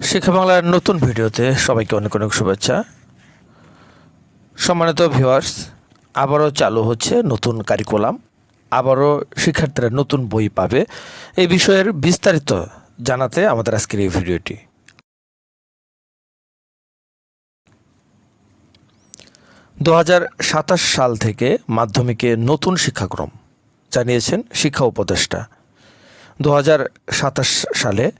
শিক্ষা বাংলার নতুন ভিডিওতে সবাইকে অনেক অনেক শুভেচ্ছা। সম্মানিত ভিউয়ার্স আবারও চালু হচ্ছে নতুন কারিকুলাম আবারও শিক্ষার্থীরা নতুন বই পাবে। এই বিষয়ের বিস্তারিত জানাতে আমাদের আজকের এই ভিডিওটি। দু হাজার সাতাশ সাল থেকে মাধ্যমিকে নতুন শিক্ষাক্রম জানিয়েছেন শিক্ষা উপদেষ্টা। দু হাজার সাতাশ সালে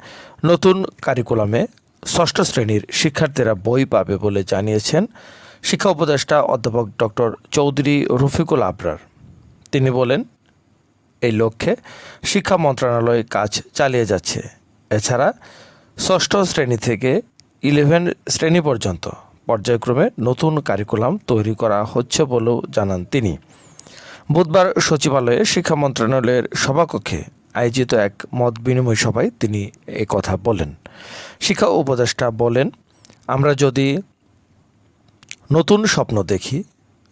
নতুন কারিকুলামে ষষ্ঠ শ্রেণির শিক্ষার্থীরা বই পাবে বলে জানিয়েছেন শিক্ষা উপদেষ্টা অধ্যাপক ডক্টর চৌধুরী রফিকুল আবরার। তিনি বলেন, এই লক্ষ্যে শিক্ষা মন্ত্রণালয় কাজ চালিয়ে যাচ্ছে। এছাড়া ষষ্ঠ শ্রেণি থেকে ইলেভেন শ্রেণি পর্যন্ত পর্যায়ক্রমে নতুন কারিকুলাম তৈরি করা হচ্ছে বলেও জানান তিনি। বুধবার সচিবালয়ে শিক্ষা মন্ত্রণালয়ের সভাকক্ষে আয়োজিত এক মত বিনিময় সভায় তিনি এই কথা বলেন। শিক্ষা উপদেষ্টা বলেন, আমরা যদি নতুন স্বপ্ন দেখি,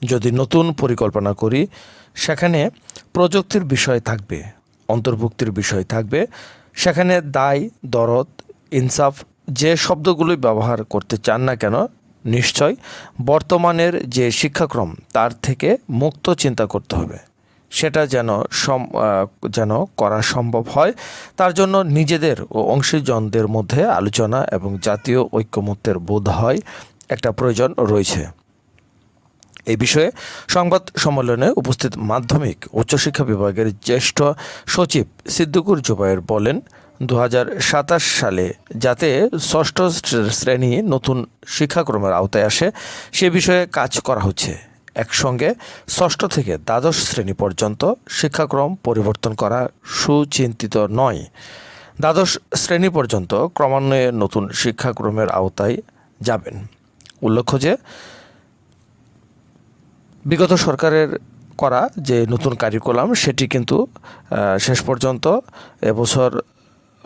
যদি নতুন পরিকল্পনা করি, সেখানে প্রযুক্তির বিষয় থাকবে, অন্তর্ভুক্তির বিষয় থাকবে, সেখানে দায়, দরদ, ইনসাফ, যে শব্দগুলোই ব্যবহার করতে চান না কেন, নিশ্চয় বর্তমানের যে শিক্ষাক্রম, তার থেকে মুক্ত চিন্তা করতে হবে। সেটা যেন সম যেন করা সম্ভব হয়। তার জন্য নিজেদের ও অংশীজনদের মধ্যে আলোচনা এবং জাতীয় ঐক্যমত্যের বোধ হয় একটা প্রয়োজন রয়েছে। এই বিষয়ে সংবাদ সম্মেলনে উপস্থিত মাধ্যমিক উচ্চশিক্ষা বিভাগের জ্যেষ্ঠ সচিব সিদ্দিকুর জুবায়ের বলেন দু হাজার সাতাশ সালে যাতে ষষ্ঠ শ্রেণি নতুন শিক্ষাক্রমের আওতায় আসে, সে বিষয়ে কাজ করা হচ্ছে। একসঙ্গে ষষ্ঠ থেকে দ্বাদশ শ্রেণি পর্যন্ত শিক্ষাক্রম পরিবর্তন করা সুচিন্তিত নয়। দ্বাদশ শ্রেণি পর্যন্ত ক্রমান্বয়ে নতুন শিক্ষাক্রমের আওতায় যাবেন। উল্লেখ্য যে, বিগত সরকারের করা যে নতুন কারিকুলাম, সেটি কিন্তু শেষ পর্যন্ত এবছর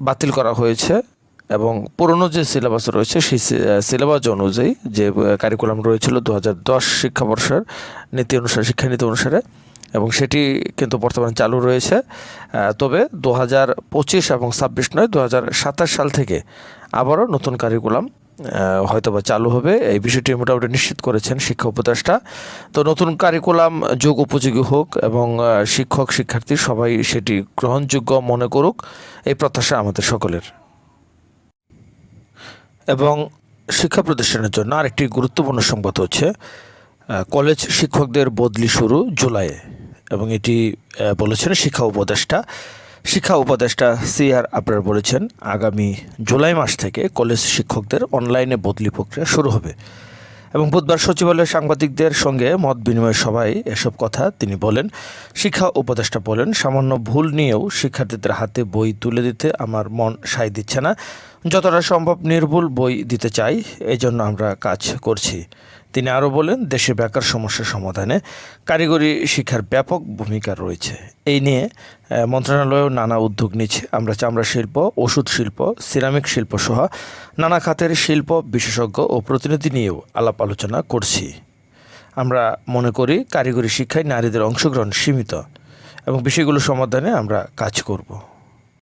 বাতিল করা হয়েছে। এবং পুরনো যে সিলেবাস রয়েছে, সেই সিলেবাস অনুযায়ী যে কারিকুলাম রয়েছিল দু হাজার দশ শিক্ষাবর্ষের নীতি অনুসারে, শিক্ষানীতি অনুসারে, এবং সেটি কিন্তু বর্তমানে চালু রয়েছে। তবে দু হাজার পঁচিশ এবং ছাব্বিশ নয় দু হাজার সাতাশ সাল থেকে আবারও নতুন কারিকুলাম হয়তোবা চালু হবে। এই বিষয়টি মোটামুটি নিশ্চিত করেছেন শিক্ষা উপদেষ্টা। তো নতুন কারিকুলাম যোগ উপযোগী হোক এবং শিক্ষক, শিক্ষার্থী সবাই সেটি গ্রহণযোগ্য মনে করুক, এই প্রত্যাশা আমাদের সকলের। এবং শিক্ষা প্রতিষ্ঠানের জন্য আরেকটি গুরুত্বপূর্ণ সংবাদ হচ্ছে কলেজ শিক্ষকদের বদলি শুরু জুলাইয়ে। এবং এটি বলেছেন শিক্ষা উপদেষ্টা। শিক্ষা উপদেষ্টা সি আর আপনার বলেছেন, আগামী জুলাই মাস থেকে কলেজ শিক্ষকদের অনলাইনে বদলি প্রক্রিয়া শুরু হবে। এবং বুধবার সচিবালয়ের সাংবাদিকদের সঙ্গে মত বিনিময় সভায় এসব কথা তিনি বলেন। শিক্ষা উপদেষ্টা বলেন, সামান্য ভুল নিয়েও শিক্ষার্থীদের হাতে বই তুলে দিতে আমার মন সায় দিচ্ছে না। যতটা সম্ভব নির্ভুল বই দিতে চাই, এজন্য জন্য আমরা কাজ করছি। তিনি আরও বলেন, দেশে বেকার সমস্যার সমাধানে কারিগরি শিক্ষার ব্যাপক ভূমিকা রয়েছে। এই নিয়ে মন্ত্রণালয়েও নানা উদ্যোগ নিচ্ছে। আমরা চামড়া শিল্প, ওষুধ শিল্প, সিরামিক শিল্প সহ নানা খাতের শিল্প বিশেষজ্ঞ ও প্রতিনিধি নিয়েও আলাপ আলোচনা করছি। আমরা মনে করি, কারিগরি শিক্ষায় নারীদের অংশগ্রহণ সীমিত এবং বিষয়গুলো সমাধানে আমরা কাজ করব।